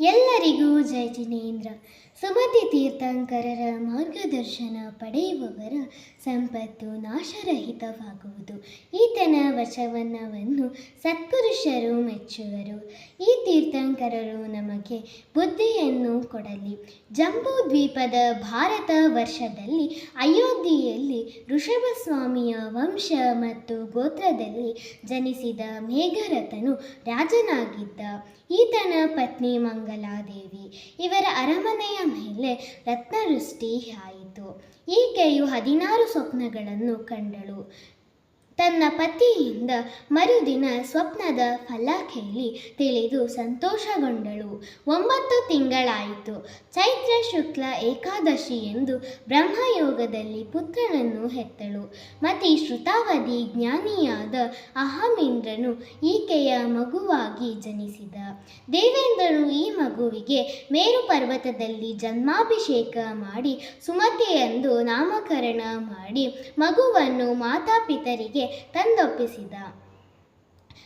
ಎಲ್ಲರಿಗೂ ಜಯ ಜಿನೇಂದ್ರ. ಸುಮತಿ ತೀರ್ಥಂಕರರ ಮಾರ್ಗದರ್ಶನ ಪಡೆಯುವವರ ಸಂಪತ್ತು ನಾಶರಹಿತವಾಗುವುದು. ಈತನ ವಚವನ್ನವನ್ನು ಸತ್ಪುರುಷರು ಮೆಚ್ಚುವರು. ಈ ತೀರ್ಥಂಕರರು ನಮಗೆ ಬುದ್ಧಿಯನ್ನು ಕೊಡಲಿ. ಜಂಬೂ ದ್ವೀಪದ ಭಾರತ ವರ್ಷದಲ್ಲಿ ಅಯೋಧ್ಯೆಯಲ್ಲಿ ಋಷಭಸ್ವಾಮಿಯ ವಂಶ ಮತ್ತು ಗೋತ್ರದಲ್ಲಿ ಜನಿಸಿದ ಮೇಘರಥನು ರಾಜನಾಗಿದ್ದ. ಈತನ ಪತ್ನಿ ಮಂಗಲಾದೇವಿ ಇವರ ಅರಮನೆಯ ಮೇಲೆ ರತ್ನವೃಷ್ಟಿ ಆಯಿತು ಈಕೆಯು ಹದಿನಾರು ಸ್ವಪ್ನಗಳನ್ನು ಕಂಡಳು. ತನ್ನ ಪತಿಯಿಂದ ಮರುದಿನ ಸ್ವಪ್ನದ ಫಲ ಕೇಳಿ ತಿಳಿದು ಸಂತೋಷಗೊಂಡಳು. ಒಂಬತ್ತು ತಿಂಗಳಾಯಿತು. ಚೈತ್ರ ಶುಕ್ಲ ಏಕಾದಶಿ ಎಂದು ಬ್ರಹ್ಮಯೋಗದಲ್ಲಿ ಪುತ್ರನನ್ನು ಹೆತ್ತಳು. ಮತಿ ಶ್ರುತಾವಧಿ ಜ್ಞಾನಿಯಾದ ಅಹಮೇಂದ್ರನು ಈಕೆಯ ಮಗುವಾಗಿ ಜನಿಸಿದ. ದೇವೇಂದ್ರನು ಈ ಮಗುವಿಗೆ ಮೇರು ಪರ್ವತದಲ್ಲಿ ಜನ್ಮಾಭಿಷೇಕ ಮಾಡಿ ಸುಮತಿ ಎಂದು ನಾಮಕರಣ ಮಾಡಿ ಮಗುವನ್ನು ಮಾತಾಪಿತರಿಗೆ ತಂದೊಪ್ಪಿಸಿದ.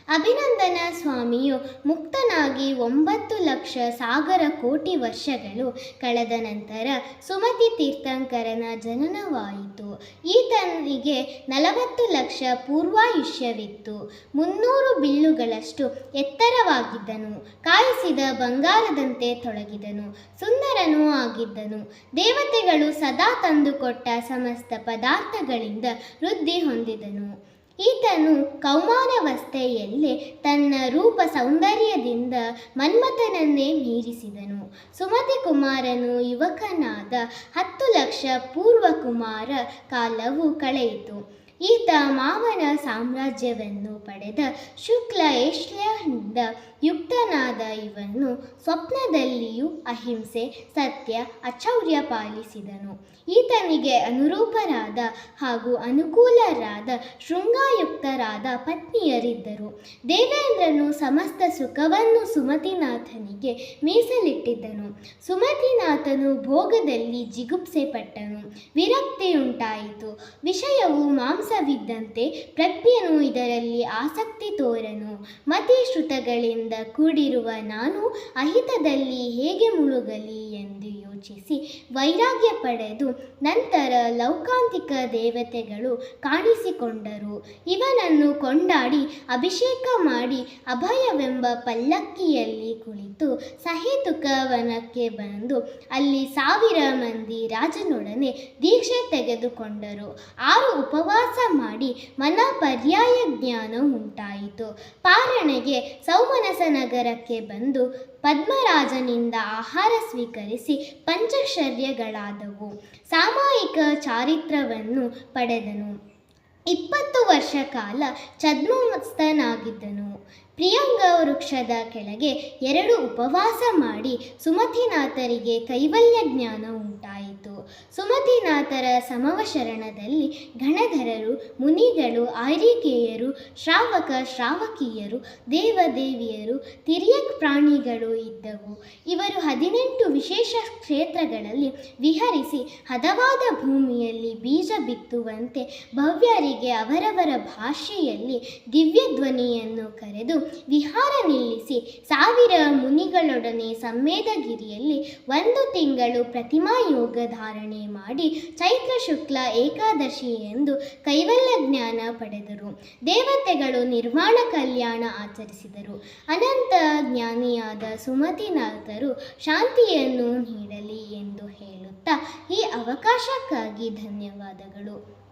ಅಭಿನಂದನ ಸ್ವಾಮಿಯು ಮುಕ್ತನಾಗಿ ಒಂಬತ್ತು ಲಕ್ಷ ಸಾಗರ ಕೋಟಿ ವರ್ಷಗಳು ಕಳೆದ ನಂತರ ಸುಮತಿ ತೀರ್ಥಂಕರನ ಜನನವಾಯಿತು. ಈತನಿಗೆ ನಲವತ್ತು ಲಕ್ಷ ಪೂರ್ವಾಯುಷ್ಯವಿತ್ತು. ಮುನ್ನೂರು ಬಿಲ್ಲುಗಳಷ್ಟು ಎತ್ತರವಾಗಿದ್ದನು. ಕಾಯಿಸಿದ ಬಂಗಾರದಂತೆ ತೊಡಗಿದನು. ಸುಂದರನೂ ಆಗಿದ್ದನು. ದೇವತೆಗಳು ಸದಾ ತಂದುಕೊಟ್ಟ ಸಮಸ್ತ ಪದಾರ್ಥಗಳಿಂದ ವೃದ್ಧಿ ಹೊಂದಿದನು. ಈತನು ಕೌಮಾರವಸ್ಥೆಯಲ್ಲೇ ತನ್ನ ರೂಪ ಸೌಂದರ್ಯದಿಂದ ಮನ್ಮಥನನ್ನೇ ಮೀರಿಸಿದನು. ಸುಮತಿ ಕುಮಾರನು ಯುವಕನಾದ ಹತ್ತು ಲಕ್ಷ ಪೂರ್ವ ಕುಮಾರ ಕಾಲವು ಕಳೆಯಿತು. ಈತ ಮಾವನ ಸಾಮ್ರಾಜ್ಯವನ್ನು ಪಡೆದ ಶುಕ್ಲ ಏಷ್ಯನಿಂದ ಯುಕ್ತನಾದ ಇವನು ಸ್ವಪ್ನದಲ್ಲಿಯೂ ಅಹಿಂಸೆ, ಸತ್ಯ, ಅಚೌರ್ಯ ಪಾಲಿಸಿದನು. ಈತನಿಗೆ ಅನುರೂಪರಾದ ಹಾಗೂ ಅನುಕೂಲರಾದ ಶೃಂಗಾಯುಕ್ತರಾದ ಪತ್ನಿಯರಿದ್ದರು. ದೇವೇಂದ್ರನು ಸಮಸ್ತ ಸುಖವನ್ನು ಸುಮತಿನಾಥನಿಗೆ ಮೀಸಲಿಟ್ಟಿದ್ದನು. ಸುಮತಿನಾಥನು ಭೋಗದಲ್ಲಿ ಜಿಗುಪ್ಸೆ ಪಟ್ಟನು ವಿರಕ್ತಿಯುಂಟಾಯಿತು. ವಿಷಯವು ಮಾಂಸವಿದ್ದಂತೆ ಪ್ರಜ್ಞನು ಇದರಲ್ಲಿ ಆಸಕ್ತಿ ತೋರನು. ಮತಿಶ್ರುತಗಳಿಂದ ಕೂಡಿರುವ ನಾನು ಅಹಿತದಲ್ಲಿ ಹೇಗೆ ಮುಳುಗಲಿ? ಯೋಚಿಸಿ ವೈರಾಗ್ಯ ಪಡೆದು ನಂತರ ಲೌಕಾಂತಿಕ ದೇವತೆಗಳು ಕಾಣಿಸಿಕೊಂಡರು. ಇವನನ್ನು ಕೊಂಡಾಡಿ ಅಭಿಷೇಕ ಮಾಡಿ ಅಭಯವೆಂಬ ಪಲ್ಲಕ್ಕಿಯಲ್ಲಿ ಕುಳಿತು ಸಹೇತುಕ ವನಕ್ಕೆ ಬಂದು ಅಲ್ಲಿ ಸಾವಿರ ಮಂದಿ ರಾಜನೊಡನೆ ದೀಕ್ಷೆ ತೆಗೆದುಕೊಂಡರು. ಆರು ಉಪವಾಸ ಮಾಡಿ ಮನ ಪರ್ಯಾಯ ಜ್ಞಾನ ಉಂಟಾಯಿತು. ಪಾರಣೆಗೆ ಸೌಮನಸ ನಗರಕ್ಕೆ ಬಂದು ಪದ್ಮರಾಜನಿಂದ ಆಹಾರ ಸ್ವೀಕರಿಸಿ ಪಂಚಶರ್ಯಗಳಾದವು ಸಾಮಾಯಿಕ ಚಾರಿತ್ರವನ್ನು ಪಡೆದನು. ಇಪ್ಪತ್ತು ವರ್ಷ ಕಾಲ ಛದ್ಮಮಸ್ತನಾಗಿದ್ದನು ಪ್ರಿಯಂಗ ವೃಕ್ಷದ ಕೆಳಗೆ ಎರಡು ಉಪವಾಸ ಮಾಡಿ ಸುಮತಿನಾಥರಿಗೆ ಕೈವಲ್ಯ ಜ್ಞಾನ ಉಂಟಾಯಿತು. ಸುಮತಿನಾಥರ ಸಮವಶರಣದಲ್ಲಿ ಗಣಧರರು, ಮುನಿಗಳು, ಆರ್ಯಿಕೇಯರು, ಶ್ರಾವಕ, ಶ್ರಾವಕಿಯರು, ದೇವದೇವಿಯರು, ತಿರ್ಯಕ್ ಪ್ರಾಣಿಗಳು ಇದ್ದವು. ಇವರು ಹದಿನೆಂಟು ವಿಶೇಷ ಕ್ಷೇತ್ರಗಳಲ್ಲಿ ವಿಹರಿಸಿ ಹದವಾದ ಭೂಮಿಯಲ್ಲಿ ಬೀಜ ಬಿತ್ತುವಂತೆ ಭವ್ಯರಿಗೆ ಅವರವರ ಭಾಷೆಯಲ್ಲಿ ದಿವ್ಯ ಧ್ವನಿಯನ್ನು ಕರೆದು ವಿಹಾರ ನಿಲ್ಲಿಸಿ ಸಾವಿರ ಮುನಿಗಳೊಡನೆ ಸಂವೇದಗಿರಿಯಲ್ಲಿ ಒಂದು ತಿಂಗಳು ಪ್ರತಿಮಾ ಯೋಗ ಧಾರಣೆ ಮಾಡಿ ಚೈತ್ರ ಶುಕ್ಲ ಏಕಾದಶಿ ಎಂದು ಕೈವಲ್ಯ ಜ್ಞಾನ ಪಡೆದರು. ದೇವತೆಗಳು ನಿರ್ವಾಣ ಕಲ್ಯಾಣ ಆಚರಿಸಿದರು. ಅನಂತ ಜ್ಞಾನಿಯಾದ ಸುಮತಿನಾಥರು ಶಾಂತಿಯನ್ನು ನೀಡಲಿ ಎಂದು ಹೇಳುತ್ತಾ ಈ ಅವಕಾಶಕ್ಕಾಗಿ ಧನ್ಯವಾದಗಳು.